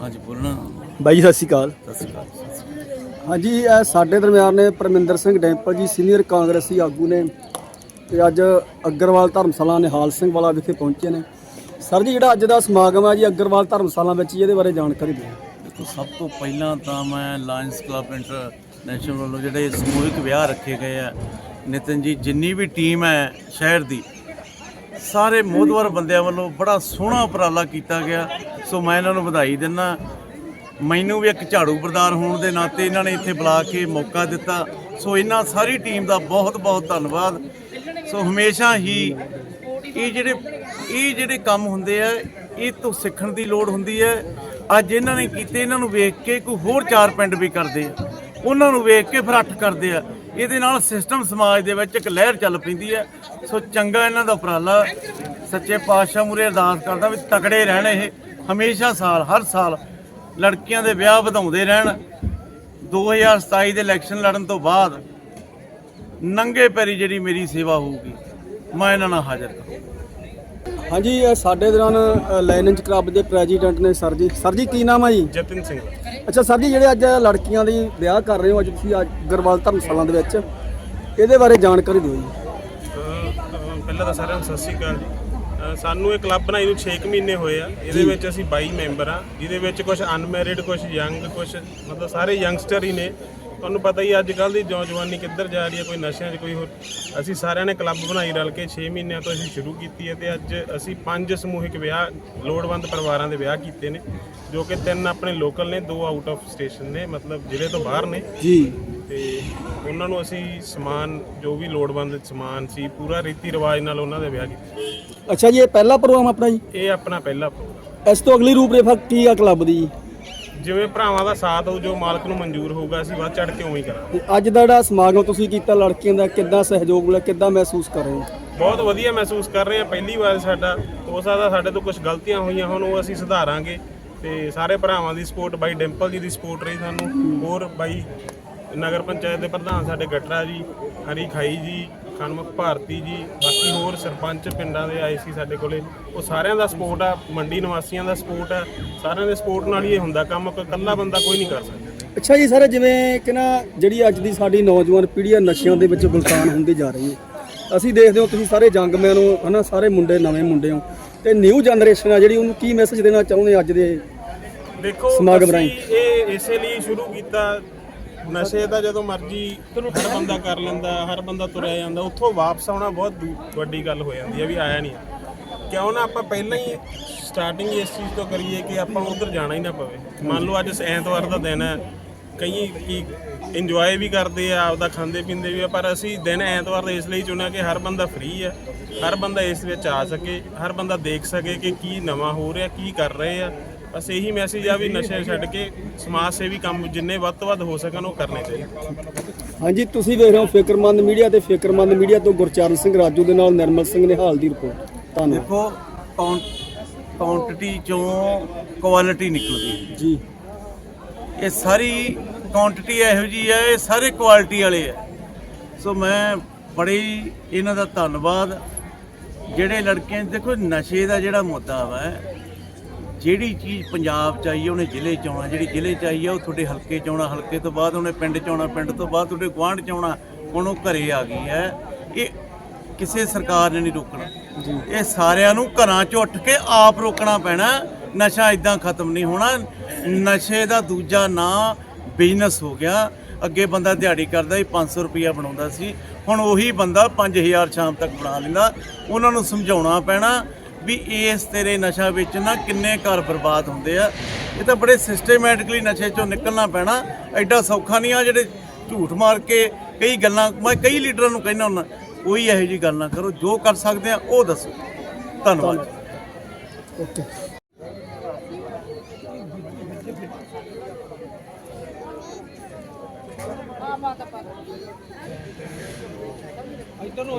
ਹਾਂਜੀ ਬੋਲਣਾ। ਬਾਈ ਜੀ ਸਤਿ ਸ਼੍ਰੀ ਅਕਾਲ। ਸਤਿ ਸ਼੍ਰੀ ਅਕਾਲ ਹਾਂਜੀ ਇਹ ਸਾਡੇ ਦਰਮਿਆਨ ਨੇ ਪਰਮਿੰਦਰ ਸਿੰਘ ਡੈਂਪਲ ਜੀ ਸੀਨੀਅਰ ਕਾਂਗਰਸੀ ਆਗੂ ਨੇ ਤੇ ਅੱਜ ਅਗਰਵਾਲ ਧਰਮਸ਼ਾਲਾ ਨਿਹਾਲ ਸਿੰਘ ਵਾਲਾ ਵਿਖੇ ਪਹੁੰਚੇ ਨੇ। ਸਰ ਜੀ ਜਿਹੜਾ ਅੱਜ ਦਾ ਸਮਾਗਮ ਹੈ ਜੀ ਅਗਰਵਾਲ ਧਰਮਸ਼ਾਲਾ ਵਿੱਚ ਇਹਦੇ ਬਾਰੇ ਜਾਣਕਾਰੀ ਦਿਓ। ਸਭ ਤੋਂ ਪਹਿਲਾਂ ਤਾਂ ਮੈਂ ਲਾਇਨਸ ਕਲੱਬ ਇੰਟਰਨੈਸ਼ਨਲ ਵੱਲੋਂ ਜਿਹੜੇ ਸਮੂਹਿਕ ਵਿਆਹ ਰੱਖੇ ਗਏ ਆ, ਨਿਤਨ ਜੀ, ਜਿੰਨੀ ਵੀ ਟੀਮ ਹੈ ਸ਼ਹਿਰ ਦੀ, ਸਾਰੇ ਮੋਦਵਰ ਬੰਦਿਆਂ ਵੱਲੋਂ ਬੜਾ ਸੋਹਣਾ ਉਪਰਾਲਾ ਕੀਤਾ ਗਿਆ। ਸੋ ਮੈਂ ਇਹਨਾਂ ਨੂੰ ਵਧਾਈ ਦਿੰਦਾ। ਮੈਨੂੰ ਵੀ ਇੱਕ ਝਾੜੂ ਬਰਦਾਰ ਹੋਣ ਦੇ ਨਾਤੇ ਇਹਨਾਂ ਨੇ ਇੱਥੇ ਬੁਲਾ ਕੇ ਮੌਕਾ ਦਿੱਤਾ। ਸੋ ਇਹਨਾਂ ਸਾਰੀ ਟੀਮ ਦਾ ਬਹੁਤ ਬਹੁਤ ਧੰਨਵਾਦ। ਸੋ ਹਮੇਸ਼ਾ ਹੀ ਇਹ ਜਿਹੜੇ ਇਹ ਜਿਹੜੇ ਕੰਮ ਹੁੰਦੇ ਆ, ਇਹ ਤੋਂ ਸਿੱਖਣ ਦੀ ਲੋੜ ਹੁੰਦੀ ਹੈ। ਅੱਜ ਇਹਨਾਂ ਨੇ ਕੀਤੇ, ਇਹਨਾਂ ਨੂੰ ਵੇਖ ਕੇ ਕੋਈ ਹੋਰ ਚਾਰ ਪਿੰਡ ਵੀ ਕਰਦੇ ਆ। ਉਹਨਾਂ ਨੂੰ ਵੇਖ ਕੇ ਫਿਰ ਅੱਠ ਕਰਦੇ ਆ। ਇਹਦੇ ਨਾਲ ਸਿਸਟਮ ਸਮਾਜ ਦੇ ਵਿੱਚ ਇੱਕ ਲਹਿਰ ਚੱਲ ਪੈਂਦੀ ਹੈ ਸੋ ਚੰਗਾ ਇਹਨਾਂ ਦਾ ਉਪਰਾਲਾ। ਸੱਚੇ ਪਾਤਸ਼ਾਹ ਮੂਰੇ ਅਰਦਾਸ ਕਰਦਾ ਵੀ ਤਕੜੇ ਰਹਿਣ ਇਹ। ਹਮੇਸ਼ਾ ਸਾਲ, ਹਰ ਸਾਲ ਲੜਕੀਆਂ ਦੇ ਵਿਆਹ ਵਧਾਉਂਦੇ ਰਹਿਣ। 2027 ਦੇ ਇਲੈਕਸ਼ਨ ਲੜਨ ਤੋਂ ਬਾਅਦ ਨੰਗੇ ਪੈਰੀ ਜਿਹੜੀ ਮੇਰੀ ਸੇਵਾ ਹੋਊਗੀ, ਮੈਂ ਇਹਨਾਂ ਨਾਲ ਹਾਜ਼ਰ ਕਰਾਂ ਹਾਂਜੀ ਇਹ ਸਾਡੇ ਦੌਰਾਨ ਲਾਇਨਜ ਕਲੱਬ ਦੇ ਪ੍ਰੈਜ਼ੀਡੈਂਟ ਨੇ ਸਰ ਜੀ। ਸਰ ਜੀ ਕੀ ਨਾਮ ਹੈ ਜੀ? ਜਤਨ ਸਿੰਘ। ਅੱਛਾ ਸਰ ਜੀ ਜਿਹੜੇ ਅੱਜ ਲੜਕੀਆਂ ਦੀ ਵਿਆਹ ਕਰ ਰਹੇ ਹੋ ਅੱਜ ਤੁਸੀਂ ਅਗਰਵਾਲ ਧਰਮਸ਼ਾਲਾ ਦੇ ਵਿੱਚ ਇਹਦੇ ਬਾਰੇ ਜਾਣਕਾਰੀ ਦਿਓ ਜੀ। ਪਹਿਲਾਂ ਤਾਂ ਸਾਰਿਆਂ ਨੂੰ ਸਤਿ ਸ਼੍ਰੀ ਅਕਾਲ ਜੀ। ਸਾਨੂੰ ਇਹ ਕਲੱਬ ਬਣਾਈ ਨੂੰ 6 ਮਹੀਨੇ ਹੋਏ ਆ। ਇਹਦੇ ਵਿੱਚ ਅਸੀਂ 22 ਮੈਂਬਰ ਆ ਜਿਹਦੇ ਵਿੱਚ ਕੁਝ ਅਨਮੈਰਿਡ ਕੁਝ ਯੰਗ ਕੁਝ ਮਤਲਬ ਸਾਰੇ ਯੰਗਸਟਰ ਹੀ ਨੇ। ਤੁਹਾਨੂੰ ਪਤਾ ਹੀ ਅੱਜ ਕੱਲ ਦੀ ਨੌਜਵਾਨੀ ਕਿੱਧਰ ਜਾ ਰਹੀ ਹੈ ਕੋਈ ਨਸ਼ਿਆਂ 'ਚ ਕੋਈ ਹੋਰ। ਅਸੀਂ ਸਾਰਿਆਂ ਨੇ ਕਲੱਬ ਬਣਾਈ ਰਲ ਕੇ 6 ਮਹੀਨਿਆਂ ਤੋਂ ਅਸੀਂ ਸ਼ੁਰੂ ਕੀਤੀ ਹੈ ਤੇ ਅੱਜ ਅਸੀਂ ਪੰਜ ਸਮੂਹਿਕ ਵਿਆਹ ਲੋੜਵੰਦ ਪਰਿਵਾਰਾਂ ਦੇ ਵਿਆਹ ਕੀਤੇ ਨੇ ਜੋ ਕਿ ਤਿੰਨ ਆਪਣੇ ਲੋਕਲ ਨੇ ਦੋ ਆਊਟ ਆਫ ਸਟੇਸ਼ਨ ਨੇ ਮਤਲਬ ਜ਼ਿਲ੍ਹੇ ਤੋਂ ਬਾਹਰ ਨੇ। ਜੀ। ਤੇ ਉਹਨਾਂ ਨੂੰ ਅਸੀਂ ਸਮਾਨ ਜੋ ਵੀ ਲੋੜਵੰਦ ਸਮਾਨ ਸੀ ਪੂਰਾ ਰੀਤੀ ਰਿਵਾਜ ਨਾਲ ਉਹਨਾਂ ਦੇ ਵਿਆਹ ਕੀਤੇ। ਅੱਛਾ ਜੀ ਇਹ ਪਹਿਲਾ ਪ੍ਰੋਗਰਾਮ ਆਪਣਾ ਜੀ? ਇਹ ਆਪਣਾ ਪਹਿਲਾ ਪ੍ਰੋਗਰਾਮ। ਇਸ ਤੋਂ ਅਗਲੀ ਰੂਪਰੇਖਾ ਕੀ ਆ ਕਲੱਬ ਦੀ? ਜੀ ਜਿਵੇਂ ਭਰਾਵਾਂ ਦਾ ਸਾਥ ਹੋਊ ਜੋ ਮਾਲਕ ਨੂੰ ਮਨਜ਼ੂਰ ਹੋਊਗਾ ਅਸੀਂ ਵੱਧ ਚੜ ਕੇ ਉਵੇਂ ਹੀ ਕਰਾਂਗੇ। ਅੱਜ ਦਾ ਜਿਹੜਾ ਸਮਾਗਮ ਤੁਸੀਂ ਕੀਤਾ ਲੜਕੀਆਂ ਦਾ ਕਿੱਦਾਂ ਸਹਿਯੋਗ ਮਿਲਿਆ ਕਿੱਦਾਂ ਮਹਿਸੂਸ ਕਰ ਰਹੇ ਹੋ? ਬਹੁਤ ਵਧੀਆ ਮਹਿਸੂਸ ਕਰ ਰਹੇ ਹਾਂ ਪਹਿਲੀ ਵਾਰ ਸਾਡਾ ਹੋ ਸਕਦਾ ਸਾਡੇ ਤੋਂ ਕੁਝ ਗਲਤੀਆਂ ਹੋਈਆਂ ਹੁਣ ਉਹ ਅਸੀਂ ਸੁਧਾਰਾਂਗੇ। ਤੇ ਸਾਰੇ ਭਰਾਵਾਂ ਦੀ ਸਪੋਰਟ ਬਾਈ ਡਿੰਪਲ ਜੀ ਦੀ ਸਪੋਰਟ ਰਹੀ ਸਾਨੂੰ ਹੋਰ ਬਾਈ ਨਗਰ ਪੰਚਾਇਤ ਦੇ ਪ੍ਰਧਾਨ ਸਾਡੇ ਗਟਰਾ ਜੀ ਹਰੀ ਖਾਈ ਜੀ ਖਨਮੁਖ ਭਾਰਤੀ ਜੀ ਬਾਕੀ ਹੋਰ ਸਰਪੰਚ ਪਿੰਡਾਂ ਦੇ ਆਏ ਸੀ ਸਾਡੇ ਕੋਲੇ। ਉਹ ਸਾਰਿਆਂ ਦਾ ਸਪੋਰਟ ਆ ਮੰਡੀ ਨਿਵਾਸੀਆਂ ਦਾ ਸਪੋਰਟ ਆ। ਸਾਰਿਆਂ ਦੇ ਸਪੋਰਟ ਨਾਲ ਹੀ ਇਹ ਹੁੰਦਾ ਕੰਮ ਕੋਈ ਇਕੱਲਾ ਬੰਦਾ ਕੋਈ ਨਹੀਂ ਕਰ ਸਕਦਾ। ਅੱਛਾ ਜੀ ਸਰ ਜਿਵੇਂ ਕਿ ਨਾ ਜਿਹੜੀ ਅੱਜ ਦੀ ਸਾਡੀ ਨੌਜਵਾਨ ਪੀੜ੍ਹੀ ਆ ਨਸ਼ਿਆਂ ਦੇ ਵਿੱਚ ਗੁਲਤਾਨ ਹੁੰਦੀ ਜਾ ਰਹੀ ਹੈ। ਅਸੀਂ ਦੇਖਦੇ ਹਾਂ ਤੁਸੀਂ ਸਾਰੇ ਜੰਗਮੈਨ ਹੋ ਹਨਾ ਸਾਰੇ ਮੁੰਡੇ ਨਵੇਂ ਮੁੰਡੇ ਹੋ। ਤੇ ਨਿਊ ਜਨਰੇਸ਼ਨ ਆ ਜਿਹੜੀ ਉਹਨੂੰ ਕੀ ਮੈਸੇਜ ਦੇਣਾ ਚਾਹੁੰਦੇ ਅੱਜ ਦੇ ਦੇਖੋ ਸਮਾਗਮ ਰਾਹੀਂ। ਇਹ ਇਸੇ ਲਈ ਸ਼ੁਰੂ ਕੀਤਾ ਨਸ਼ੇ ਦਾ ਜਦੋਂ ਮਰਜ਼ੀ ਹਰ ਬੰਦਾ ਕਰ ਲੈਂਦਾ, ਹਰ ਬੰਦਾ ਤੁਰਿਆ ਜਾਂਦਾ, ਉੱਥੋਂ ਵਾਪਸ ਆਉਣਾ ਬਹੁਤ ਦੂ- ਵੱਡੀ ਗੱਲ ਹੋ ਜਾਂਦੀ ਹੈ ਵੀ ਆਇਆ ਨਹੀਂ। ਕਿਉਂ ਨਾ ਆਪਾਂ ਪਹਿਲਾਂ ਹੀ ਸਟਾਰਟਿੰਗ ਇਸ ਚੀਜ਼ ਤੋਂ ਕਰੀਏ ਕਿ ਆਪਾਂ ਉਧਰ ਜਾਣਾ ਹੀ ਨਾ ਪਵੇ। ਮੰਨ ਲਓ ਅੱਜ ਐਤਵਾਰ ਦਾ ਦਿਨ ਹੈ, ਕਈ ਕੀ ਇੰਜੋਏ ਵੀ ਕਰਦੇ ਆ, ਆਪਦਾ ਖਾਂਦੇ ਪੀਂਦੇ ਵੀ ਆ, ਪਰ ਅਸੀਂ ਦਿਨ ਐਤਵਾਰ ਦਾ ਇਸ ਲਈ ਚੁਣਿਆ ਕਿ ਹਰ ਬੰਦਾ ਫ੍ਰੀ ਆ ਹਰ ਬੰਦਾ ਇਸ ਵਿੱਚ ਆ ਸਕੇ, ਹਰ ਬੰਦਾ ਦੇਖ ਸਕੇ ਕਿ ਕੀ ਨਵਾਂ ਹੋ ਰਿਹਾ, ਕੀ ਕਰ ਰਹੇ ਆ। ਬਸ ਇਹੀ ਮੈਸੇਜ ਆ ਵੀ ਨਸ਼ੇ ਛੱਡ ਕੇ ਸਮਾਜ ਸੇਵੀ ਕੰਮ ਜਿੰਨੇ ਵੱਧ ਤੋਂ ਵੱਧ ਹੋ ਸਕਣ ਉਹ ਕਰਨੇ ਚਾਹੀਦੇ। ਹਾਂਜੀ ਤੁਸੀਂ ਵੇਖ ਰਹੇ ਹੋ ਫਿਕਰਮੰਦ ਮੀਡੀਆ ਤੇ ਫਿਕਰਮੰਦ ਮੀਡੀਆ ਤੋਂ ਗੁਰਚਰਨ ਸਿੰਘ ਰਾਜੂ ਦੇ ਨਾਲ ਨਿਰਮਲ ਸਿੰਘ ਨਿਹਾਲ ਦੀ ਰਿਪੋਰਟ। ਧੰਨਵਾਦ। ਦੇਖੋ ਕੁਆਂਟੀਟੀ ਚੋਂ ਕੁਆਲਿਟੀ ਨਿਕਲਦੀ ਹੈ। ਜੀ। ਇਹ ਸਾਰੀ ਕੁਆਂਟੀਟੀ ਇਹੋ ਜੀ ਹੈ ਇਹ ਸਾਰੇ ਕੁਆਲਿਟੀ ਵਾਲੇ ਆ ਸੋ ਮੈਂ ਬੜੇ ਹੀ ਇਹਨਾਂ ਦਾ ਧੰਨਵਾਦ। ਜਿਹੜੇ ਲੜਕੇ ਦੇਖੋ ਨਸ਼ੇ ਦਾ ਜਿਹੜਾ ਮੁੱਦਾ ਵਾ ਜਿਹੜੀ ਚੀਜ਼ ਪੰਜਾਬ ਚ ਆਈ ਹੈ ਉਹਨੇ ਜ਼ਿਲ੍ਹੇ ਚ ਆਉਣਾ ਜਿਹੜੀ ਜ਼ਿਲ੍ਹੇ ਚ ਆਈ ਹੈ ਉਹ ਤੁਹਾਡੇ ਹਲਕੇ ਚ ਆਉਣਾ ਹਲਕੇ ਤੋਂ ਬਾਅਦ ਉਹਨੇ ਪਿੰਡ ਚ ਆਉਣਾ ਪਿੰਡ ਤੋਂ ਬਾਅਦ ਤੁਹਾਡੇ ਗੁਆਂਢ ਚ ਆਉਣਾ ਹੁਣ ਉਹ ਘਰੇ ਆ ਗਈ ਹੈ। ਇਹ ਕਿਸੇ ਸਰਕਾਰ ਨੇ ਨਹੀਂ ਰੋਕਣਾ। ਇਹ ਸਾਰਿਆਂ ਨੂੰ ਘਰਾਂ ਚੋਂ ਉੱਠ ਕੇ ਆਪ ਰੋਕਣਾ ਪੈਣਾ ਨਸ਼ਾ ਇਦਾਂ ਖਤਮ ਨਹੀਂ ਹੋਣਾ। ਨਸ਼ੇ ਦਾ ਦੂਜਾ ਨਾਂ ਬਿਜ਼ਨਸ ਹੋ ਗਿਆ। ਅੱਗੇ ਬੰਦਾ ਦਿਹਾੜੀ ਕਰਦਾ ਸੀ 500 ਰੁਪਇਆ ਬਣਾਉਂਦਾ ਸੀ। ਹੁਣ ਉਹੀ ਬੰਦਾ 5000 ਸ਼ਾਮ ਤੱਕ ਬਣਾ ਲੈਂਦਾ। ਉਹਨਾਂ ਨੂੰ ਸਮਝਾਉਣਾ ਪੈਣਾ ਵੀ ਇਸ ਤੇਰੇ ਨਸ਼ਾ ਵਿੱਚ ਨਾ ਕਿੰਨੇ ਘਰ ਬਰਬਾਦ ਹੁੰਦੇ ਆ। ਇਹ ਤਾਂ ਬੜੇ ਸਿਸਟਮੈਟਿਕਲੀ ਨਸ਼ੇ ਚੋਂ ਨਿਕਲਣਾ ਪੈਣਾ। ਐਡਾ ਸੌਖਾ ਨਹੀਂ ਆ ਜਿਹੜੇ ਝੂਠ ਮਾਰ ਕੇ ਕਈ ਗੱਲਾਂ, ਮੈਂ ਕਈ ਲੀਡਰਾਂ ਨੂੰ ਕਹਿੰਦਾ ਹੁੰਦਾ, ਕੋਈ ਇਹੋ ਜੀ ਗੱਲ ਨਾ ਕਰੋ, ਜੋ ਕਰ ਸਕਦੇ ਆ, ਉਹ ਦੱਸੋ। ਧੰਨਵਾਦ। ਓਕੇ। ਇੱਧਰ ਨੂੰ